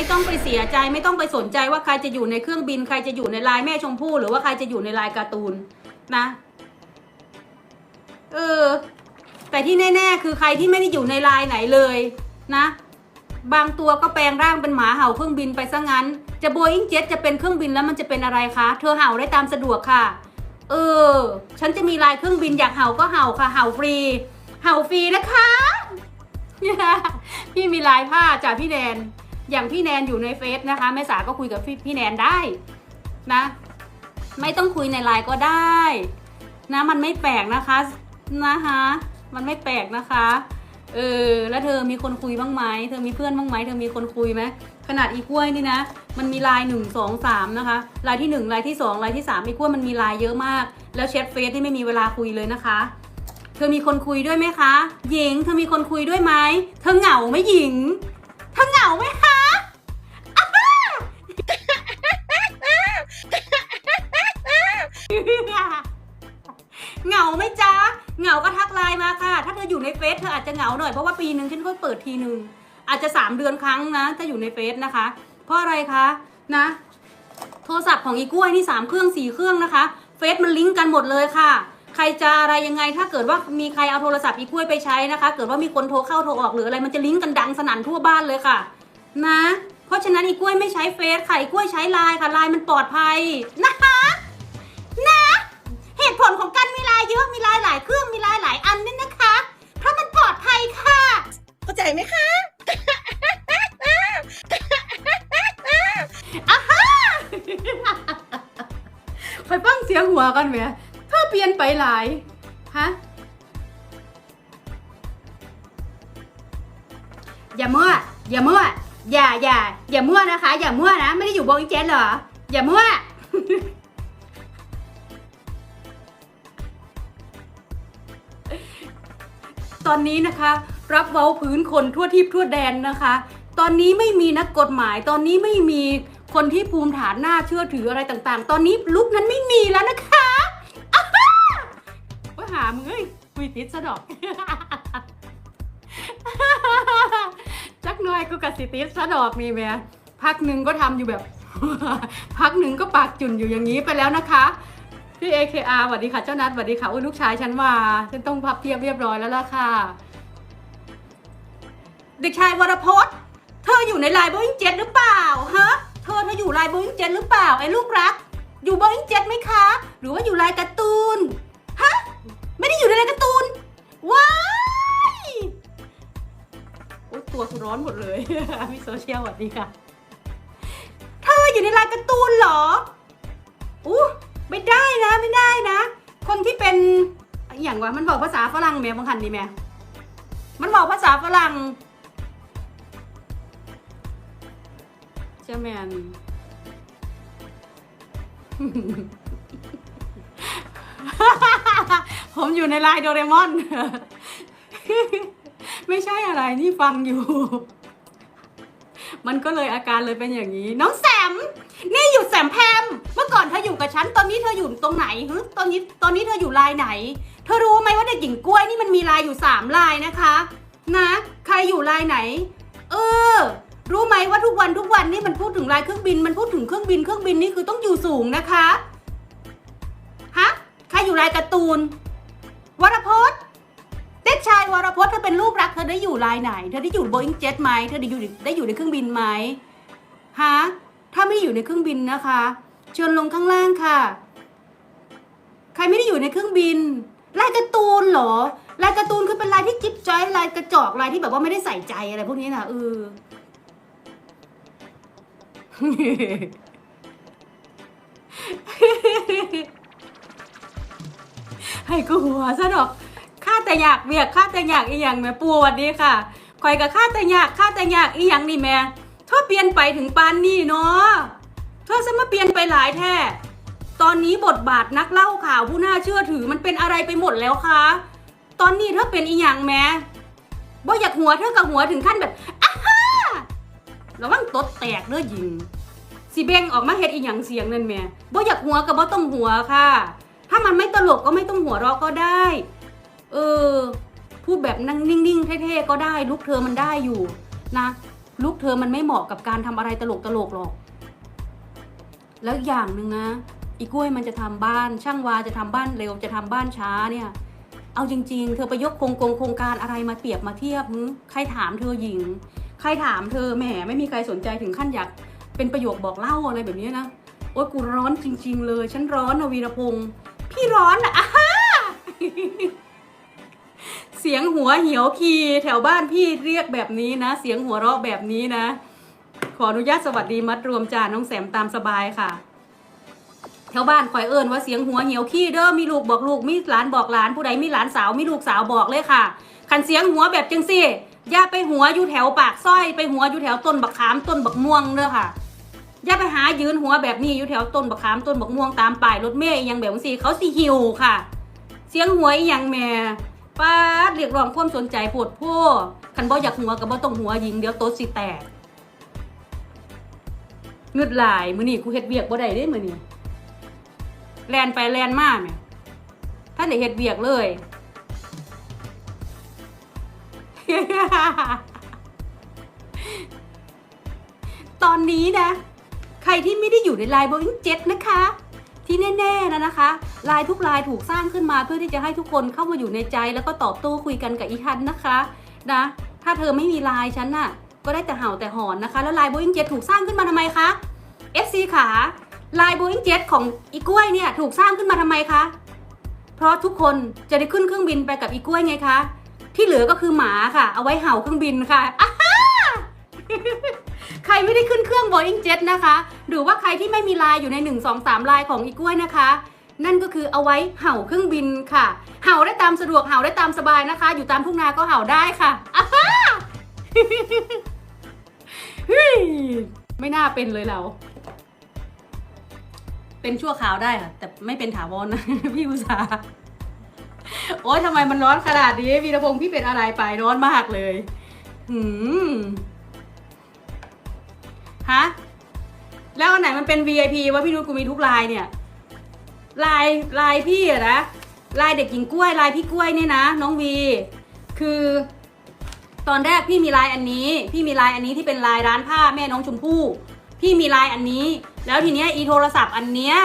ไม่ต้องไปเสียใจไม่ต้องไปสนใจว่าใครจะอยู่ในเครื่องบิน ใครจะอยู่ในลายแม่ชมพู่หรือว่าใครจะอยู่ในลายการ์ตูนนะเออแต่ที่แน่ ๆ คือใครที่ไม่ได้อยู่ในลายไหนเลยนะ บางตัวก็แปลงร่างเป็นหมาเห่าเครื่องบินไปซะงั้น จะโบอิงเจ็ตจะเป็นเครื่องบินแล้วมันจะเป็นอะไรคะ เธอเห่าได้ตามสะดวกค่ะ เออ ฉันจะมีลายเครื่องบินอยากเห่าก็เห่าค่ะ เห่าฟรี เห่าฟรีนะคะ พี่มีลายผ้าจากพี่แนน อย่างพี่แนนอยู่ในเฟซนะคะแม่สาก็คุยกับพี่พี่แนนได้นะ ไม่ต้องคุยในไลน์ก็ได้นะมันไม่แปลกนะคะนะคะ มันไม่แปลกนะคะเออแล้วเธอมีคนคุยบ้างไหมเธอมีเพื่อนบ้างไหมเธอมีคนคุยไหมขนาดอีกล้วยนี่นะ มันมีลายหนึ่งสองสามนะคะลายที่หนึ่งลายที่สองลายที่สามอีกล้วยมันมีลายเยอะมาก แล้วแชทเฟซที่ไม่มีเวลาคุยเลยนะคะ เธอมีคนคุยด้วยไหมคะ หญิง เธอมีคนคุยด้วยไหมเธอเหงาไหมหญิง เธอเหงาไหมคะ เอาหงาหน่อยเพราะว่าปีหนึ่งฉันก็เปิดทีหนึ่งอาจจะสามเดือนครั้งนะ ถ้าอยู่ในเฟซนะคะ เพราะอะไรคะนะ โทรศัพท์ของอีกล้วยนี่สามเครื่องสี่เครื่องนะคะเฟซมันลิงก์กันหมดเลยค่ะ ใครจะอะไรยังไงถ้าเกิดว่ามีใครเอาโทรศัพท์อีกล้วยไปใช้นะคะ เกิดว่ามีคนโทรเข้าโทรออกหรืออะไรมันจะลิงก์กันดังสนั่นทั่วบ้านเลยค่ะ นะ เพราะฉะนั้นอีกล้วยไม่ใช้เฟซค่ะอีกล้วยใช้ไลน์ค่ะไลน์มันปลอดภัยนะคะ กันไหมเธอเปลี่ยนไปหลายฮะอย่ามั่วอย่ามั่วอย่าอย่าอย่ามั่วนะคะ อย่ามั่วนะ ไม่ได้อยู่โบอิงเจนเหรอ อย่ามั่วตอนนี้นะคะ รับเว้าพื้นคนทั่วทิพย์ทั่วแดนนะคะ ตอนนี้ไม่มีนักกฎหมาย ตอนนี้ไม่มีคนที่ภูมิฐานหน่าเชื่อถืออะไรต่างๆ ตอนนี้ลุกนั้นไม่มีแล้วนะคะ มึงเอ้ยคุยติดซะดอก จักหน่อยก็กะสิติดซะดอกนี่แม่พักหนึ่งก็ทำอยู่แบบ พักหนึ่งก็ปากจุ่นอยู่อย่างนี้ไปแล้วนะคะพี่ AKR สวัสดีค่ะเจ้านัทสวัสดีค่ะโอ้ยลูกชายฉันมาฉันต้องพับเพียบเรียบร้อยแล้วล่ะค่ะ เด็กชายวรพจน์เธออยู่ในไลน์โบอิงเจ็หรือเปล่าฮะเธอเธออยู่ไลน์โบอิงเจ็หรือเปล่าไอ้ลูกรัก อยู่โบอิงเจ็ไหมคะ หรือว่าอยู่ไลน์การ์ตูน อยู่ในไลน์การ์ตูน ว้ายโอ๊ยตัวกูร้อนหมดเลยพี่โซเชียลสวัสดีค่ะ เธออยู่ในไลน์การ์ตูนเหรออู้ไม่ได้นะไม่ได้นะ คนที่เป็นอหย่างว่ามันบอกภาษาฝรั่งแม่บางคันนี่แม่มันบอกภาษาฝรั่งเจ้าแมน ผมอยู่ในไลน์โดเรมอน ไม่ใช่อะไรนี่ฟังอยู่ มันก็เลยอาการเลยเป็นอย่างนี้ น้องแสม นี่อยู่แสมแพม เมื่อก่อนเธออยู่กับฉัน ตอนนี้เธออยู่ตรงไหนฮึตอนนี้ตอนนี้เธออยู่ลายไหน เธอรู้ไหมว่าเด็กหญิงกล้วยนี่มันมีลายอยู่สามลายนะคะ นะ ใครอยู่ลายไหน เออรู้ไหมว่าทุกวันทุกวันนี่มันพูดถึงลายเครื่องบิน มันพูดถึงเครื่องบิน เครื่องบินนี่คือต้องอยู่สูงนะคะ ใครอยู่ลายการ์ตูน วรพจน์เด็กชายวรพจน์เธอเป็นลูกรักเธอได้อยู่ลายไหน เธอได้อยู่โบอิงเจ็ตไหมเธอได้อยู่ได้อยู่ในเครื่องบินไหมฮะถ้าไม่ได้อยู่ในเครื่องบินนะคะเชิญลงข้างล่างค่ะ ใครไม่ได้อยู่ในเครื่องบินลายการ์ตูนเหรอลายการ์ตูนคือเป็นลายที่จิ๊บจ้อยลายกระจอกลายที่แบบว่าไม่ได้ใส่ใจอะไรพวกนี้นะเออ ให้กูหัวซะดอกข้าแต่อยากเบียกข้าแต่อยากอีหยังแม่ปูสวัสดีค่ะคอยกับข้าแต่อยากข้าแต่อยากอีหยังนี่แม่เธอเปลี่ยนไปถึงปานนี่เนาะเธอจะมาเปลี่ยนไปหลายแท้ตอนนี้บทบาทนักเล่าข่าวผู้น่าเชื่อถือมันเป็นอะไรไปหมดแล้วคะตอนนี้เธอเป็นอีหยังแม่บ่อยากหัวเธอกับหัวถึงขั้นแบบอ้าฮ่าระวังตดแตกเด้อหญิงสิเบงออกมาเฮ็ดอีหยังเสียงนั่นแม่บ่อยากหัวกับบ่ต้องหัวค่ะ ถ้ามันไม่ตลกก็ไม่ต้องหัวเราะก็ได้ เออ พูดแบบนั่งนิ่งๆเท่ๆก็ได้ ลุกเธอมันได้อยู่นะลูกเธอมันไม่เหมาะกับการทำอะไรตลกตลกๆหรอก แล้วอย่างหนึ่งนะอีกล้วยมันจะทำบ้าน ช่างวาจะทำบ้านเร็วจะทำบ้านช้าเนี่ย เอาจริง ๆ เธอไปยกโครงกงโครงการอะไรมาเปรียบมาเทียบใครถามเธอหญิง ใครถามเธอแหมไม่มีใครสนใจถึงขั้นอยากเป็นประโยคบอกเล่าอะไรแบบนี้นะโอ๊ยกูร้อนจริง ๆ เลย ฉันร้อนนะวีรพงศ์ พี่ร้อนอะอะเสียงหัวเหี่ยวคีแถวบ้านพี่เรียกแบบนี้นะ เสียงหัวเราะแบบนี้นะ ขออนุญาตสวัสดีมัดรวมจ่าน้องแสมตามสบายค่ะ แถวบ้านคอยเอิญว่าเสียงหัวเหี่ยวขี้เด้อมีลูกบอกลูกมีหลานบอกหลานผู้ใดมีหลานสาวมีลูกสาวบอกเลยค่ะขันเสียงหัวแบบจังซี่อย่าไปหัวอยู่แถวปากสร้อยไปหัวอยู่แถวต้นบักขามต้นบักม่วงเด้อค่ะ อย่าไปหายืนหัวแบบนี้อยู่แถวต้นบักขามต้นบักม่วงตามป่ายรถเมย์ยังแบบนี้เขาสิหิวค่ะ เสียงหัวอีหยังแม่ป้าเรียกร้องความสนใจโพดพ่คันบ่อยากหัวกับบ่ต้องหัวยิงเดี๋ยวโต๊ะสิแตกเงืดหลายมือนี้กูเฮ็ดเวียกบ่ได้เด้มือนี้แลนไปแลนมาแม่ท่านได้เฮ็ดเวียกเลยตอนนี้นะ ใครที่ไม่ได้อยู่ในไลน์ Boeing 7นะคะ ที่แน่ๆนะนะคะไลน์ทุกไลน์ถูกสร้างขึ้นมาเพื่อที่จะให้ทุกคนเข้ามาอยู่ในใจ แล้วก็ตอบโต้คุยกันกับอีทันนะคะนะถ้าเธอไม่มีไลน์ฉันน่ะก็ได้แต่เห่าแต่หอนนะคะ แล้วไลน์ Boeing 7ถูกสร้างขึ้นมาทำไมคะ FC ขาไลน์ Boeing 7ของอีกล้วยเนี่ยถูกสร้างขึ้นมาทำไมคะเพราะทุกคนจะได้ขึ้นเครื่องบินไปกับอีกล้วยไงคะที่เหลือก็คือหมาค่ะ เอาไว้เห่าเครื่องบินค่ะ ใครไม่ได้ขึ้นเครื่อง Boeing Jet นะคะ หรือว่าใครที่ไม่มีลายอยู่ใน 1 2 3 ลายของอีกล้วยนะคะ นั่นก็คือเอาไว้เห่าเครื่องบินค่ะ เห่าได้ตามสะดวกเห่าได้ตามสบายนะคะ อยู่ตามทุ่งนาก็เห่าได้ค่ะอ่าฮ่าฮ้ยไม่น่าเป็นเลยเรา เป็นชั่วคราวได้ค่ะ แต่ไม่เป็นถาวรนะพี่อุตสาโอ๊ยทำไมมันร้อนขนาดนี้วีรพงศ์พี่เป็นอะไรไปร้อนมากเลยหืม ฮะแล้วอันไหนมันเป็น VIP ว่าพี่นุชกูมีทุกลายเนี่ยลายลายพี่อะนะลายเด็กหญิงกล้วยลายพี่กล้วยเนี่ยนะน้องวี คือตอนแรกพี่มีลายอันนี้ พี่มีลายอันนี้ที่เป็นลายร้านผ้าแม่น้องชมพู่ พี่มีลายอันนี้ แล้วทีเนี้ยอีโทรศัพท์อันเนี้ย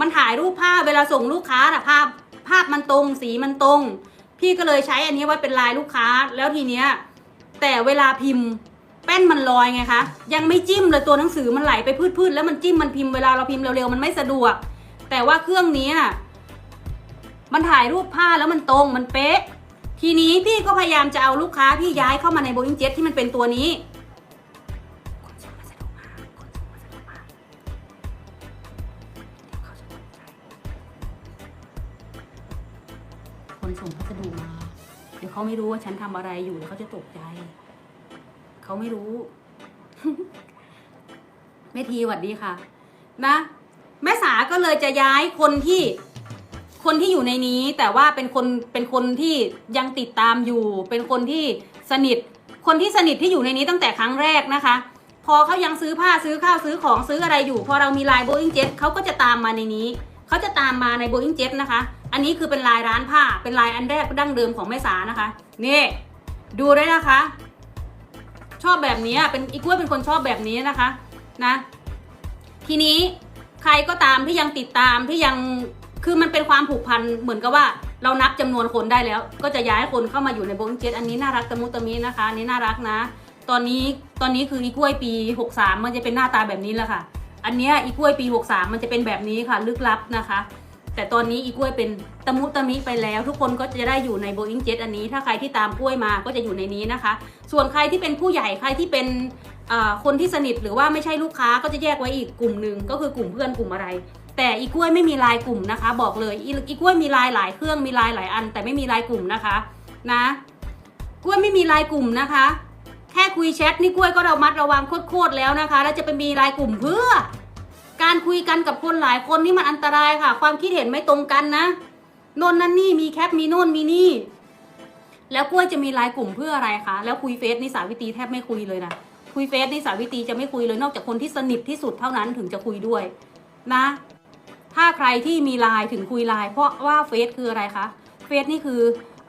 มันถ่ายรูปภาพเวลาส่งลูกค้าอะภาพภาพมันตรงสีมันตรง พี่ก็เลยใช้อันนี้ไว้เป็นลายลูกค้า แล้วทีเนี้ยแต่เวลาพิมพ์ แป้นมันลอยไงคะยังไม่จิ้มเลยตัวหนังสือมันไหลไปพืดๆแล้วมันจิ้มมันพิมพ์เวลาเราพิมพ์เร็วๆมันไม่สะดวก แต่ว่าเครื่องนี้มันถ่ายรูปผ้าแล้วมันตรงมันเป๊ะ ทีนี้พี่ก็พยายามจะเอาลูกค้าพี่ย้ายเข้ามาในโบอิงเจ็ตที่มันเป็นตัวนี้ขนส่งพัสดุมาขนส่งพัสดุมาเดี๋ยวเขาจะตกใจคนส่งพัสดุมา เดี๋ยวเขาไม่รู้ว่าฉันทำอะไรอยู่เดี๋ยวเขาจะตกใจ เขาไม่รู้ แม่ทีหวัดดีค่ะ นะ แม่สาก็เลยจะย้ายคนที่ คนที่อยู่ในนี้ แต่ว่าเป็นคนเป็นคนที่ยังติดตามอยู่ เป็นคนที่สนิท คนที่สนิทที่อยู่ในนี้ตั้งแต่ครั้งแรกนะคะ พอเขายังซื้อผ้าซื้อข้าวซื้อของซื้ออะไรอยู่ พอเรามีลาย Boeing Jet เขาก็จะตามมาในนี้เขาจะตามมาใน Boeing Jet นะคะ อันนี้คือเป็นลายร้านผ้า เป็นลายอันแรกดั้งเดิมของแม่สานะคะ นี่ ดูได้นะคะ ชอบแบบนี้เป็นอีกล้วยเป็นคนชอบแบบนี้นะคะนะทีนี้ใครก็ตามที่ยังติดตามที่ยังคือมันเป็นความผูกพันเหมือนกับว่า เรานับจำนวนคนได้แล้ว ก็จะย้ายคนเข้ามาอยู่ในโบงเจ็ตอันนี้น่ารักตะมุตะมินะคะอันนี้น่ารักนะ ตอนนี้ตอนนี้คืออีกล้วยปี 63 มันจะเป็นหน้าตาแบบนี้แหละค่ะ อันเนี้ยอีกล้วยปี 63 มันจะเป็นแบบนี้ค่ะ ลึกลับนะคะ แต่ตอนนี้อีกล้วยเป็นตะมุตะมิไปแล้ว ทุกคนก็จะได้อยู่ใน Boeing Jet อันนี้ ถ้าใครที่ตามกล้วยมาก็จะอยู่ในนี้นะคะ ส่วนใครที่เป็นผู้ใหญ่ใครที่เป็นคนที่สนิทหรือว่าไม่ใช่ลูกค้าก็จะแยกไว้อีกกลุ่มหนึ่งก็คือกลุ่มเพื่อนกลุ่มอะไร แต่อีกล้วยไม่มีลายกลุ่มนะคะ บอกเลยอีกล้วยมีลายหลายเครื่องมีลายหลายอัน แต่ไม่มีลายกลุ่มนะคะนะกล้วยไม่มีลายกลุ่มนะคะ แค่คุยแชทนี่กล้วยก็ระมัดระวังโคตรๆแล้วนะคะ แล้วจะไปมีลายกลุ่มเพื่อ การคุยกันกับคนหลายคนนี่มันอันตรายค่ะ ความคิดเห็นไม่ตรงกันนะโน่นนั่นนี่มีแคปมีโน่นมีนี่ แล้วกล้วยจะมีไลน์กลุ่มเพื่ออะไรคะแล้วคุยเฟซนี่สาวิตีแทบไม่คุยเลยนะคุยเฟซนี่สาวิตีจะไม่คุยเลยนอกจากคนที่สนิทที่สุดเท่านั้นถึงจะคุยด้วยนะ ถ้าใครที่มีไลน์ถึงคุยไลน์เพราะว่าเฟซคืออะไรคะเฟซนี่คือ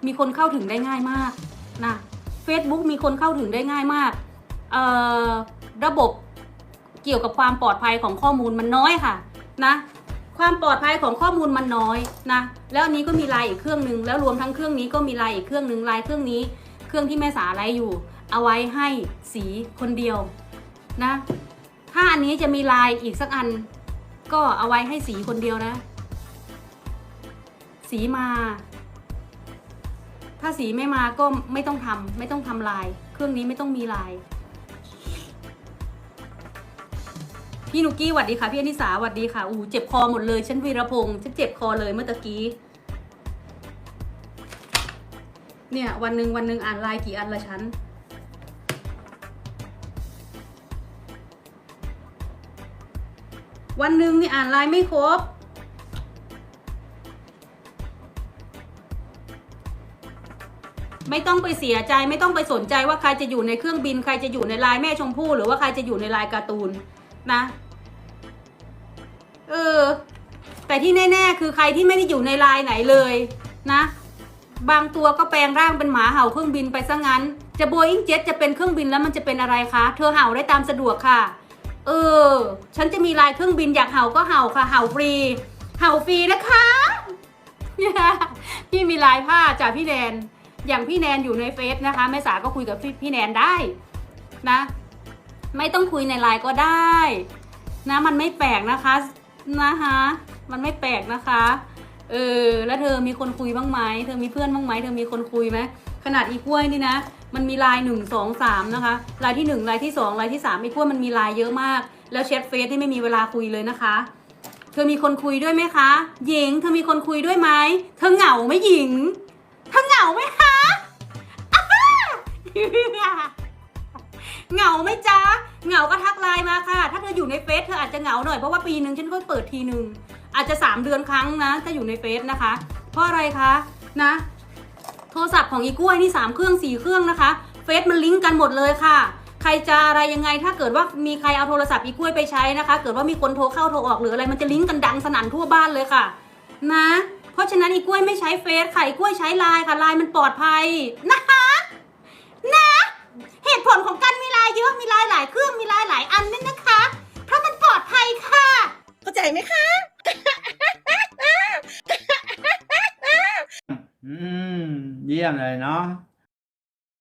มีคนเข้าถึงได้ง่ายมากนะ Facebook มีคนเข้าถึงได้ง่ายมากเอ่อระบบ เกี่ยวกับความปลอดภัยของข้อมูลมันน้อยค่ะนะความปลอดภัยของข้อมูลมันน้อยนะแล้วอันนี้ก็มีไลน์อีกเครื่องหนึ่งแล้วรวมทั้งเครื่องนี้ก็มีไลน์อีกเครื่องหนึ่งไลน์เครื่องนี้ เครื่องที่แม่สาไลฟ์อยู่ เอาไว้ให้สีคนเดียวนะถ้าอันนี้จะมีไลน์อีกสักอัน ก็เอาไว้ให้สีคนเดียวนะ สีมา ถ้าสีไม่มาก็ไม่ต้องทำไม่ต้องทำลาย เครื่องนี้ไม่ต้องมีลาย พี่นุกกี้หวัดดีค่ะ พี่อนิสาหวัดดีค่ะอู้เจ็บคอหมดเลย ฉันวีรพงษ์ฉันเจ็บคอเลยเมื่อตะกี้ เนี่ยวันหนึ่งวันหนึ่งอ่านไลน์กี่อันละฉันวันหนึ่งนี่อ่านไลน์ไม่ครบ ไม่ต้องไปเสียใจไม่ต้องไปสนใจว่าใครจะอยู่ในเครื่องบิน ใครจะอยู่ในไลน์แม่ชมพู่หรือว่าใครจะอยู่ในไลน์การ์ตูน นะ เออ แต่ที่แน่ๆ คือใครที่ไม่ได้อยู่ในไลน์ไหนเลยนะ บางตัวก็แปลงร่างเป็นหมาเห่าเครื่องบินไปซะงั้น จะโบอิงเจ็ตจะเป็นเครื่องบินแล้วมันจะเป็นอะไรคะ เธอเห่าได้ตามสะดวกค่ะ เออ ฉันจะมีลายเครื่องบินอยากเห่าก็เห่าค่ะ เห่าฟรี เห่าฟรีนะคะพี่มีลายผ้าจากพี่แนน อย่างพี่แนนอยู่ในเฟซนะคะแม่สาก็คุยกับพี่พี่แนนได้นะ ไม่ต้องคุยในไลน์ก็ได้นะมันไม่แปลกนะคะนะคะมันไม่แปลกนะคะเออแล้วเธอมีคนคุยบ้างไหมเธอมีเพื่อนบ้างไหมเธอมีคนคุยไหมขนาดอีกล้วยนี่นะ มันมีไลน์หนึ่งสองสามนะคะไลน์ที่หนึ่งไลน์ที่สองไลน์ที่สามอีกล้วยมันมีไลน์เยอะมาก แล้วแชทเฟซที่ไม่มีเวลาคุยเลยนะคะ เธอมีคนคุยด้วยไหมคะหญิง เธอมีคนคุยด้วยไหมเธอเหงาไหมหญิง เธอเหงาไหมคะ เหงาไหมจ๊ะเหงาก็ทักไลน์มาค่ะ ถ้าเธออยู่ในเฟซเธออาจจะเหงาหน่อยเพราะว่าปีหนึ่งฉันก็เปิดทีหนึ่งอาจจะสามเดือนครั้งนะถ้าอยู่ในเฟซนะคะ เพราะอะไรคะนะ โทรศัพท์ของอีกล้วยนี่สามเครื่องสี่เครื่องนะคะเฟซมันลิงก์กันหมดเลยค่ะ ใครจะอะไรยังไงถ้าเกิดว่ามีใครเอาโทรศัพท์อีกล้วยไปใช้นะคะ เกิดว่ามีคนโทรเข้าโทรออกหรืออะไรมันจะลิงก์กันดังสนั่นทั่วบ้านเลยค่ะ นะ เพราะฉะนั้นอีกล้วยไม่ใช้เฟซค่ะอีกล้วยใช้ไลน์ค่ะไลน์มันปลอดภัยนะคะนะ เหตุผลของการมี ไลน์เยอะมีไลน์หลายเครื่องมีไลน์หลายอันนั่นนะคะ เพราะมันปลอดภัยค่ะ เข้าใจไหมคะ อืม เยี่ยมเลยเนาะ